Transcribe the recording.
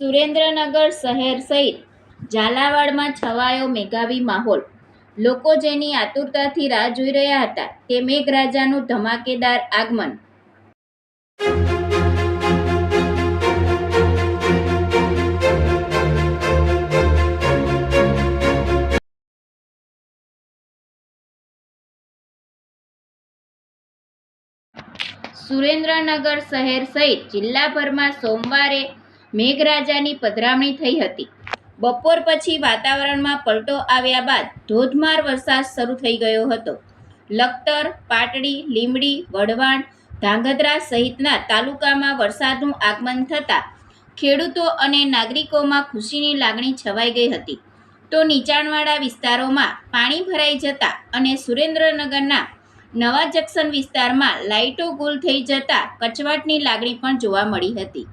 સુરેન્દ્રનગર શહેર સહિત ઝાલાવાડમાં છવાયો મેઘાવી માહોલ. લોકો જેની આતુરતાથી રાહ જોઈ રહ્યા હતા તે મેઘરાજાનું ધમાકેદાર આગમન. સુરેન્દ્રનગર શહેર સહિત જિલ્લાભરમાં સોમવારે મેઘરાજાની પધરામણી થઈ હતી. બપોર પછી વાતાવરણમાં પલટો આવ્યા બાદ ધોધમાર વરસાદ શરૂ થઈ ગયો હતો. લખતર, પાટડી લીમડી વઢવાણ, ધાંગધ્રા સહિતના તાલુકામાં વરસાદનું આગમન થતાં ખેડૂતો અને નાગરિકોમાં ખુશીની લાગણી છવાઈ ગઈ હતી. તો નીચાણવાળા વિસ્તારોમાં પાણી ભરાઈ જતા અને સુરેન્દ્રનગરના નવા જંકશન વિસ્તારમાં લાઇટો ગુલ થઈ જતા કચવાટની લાગણી પણ જોવા મળી હતી.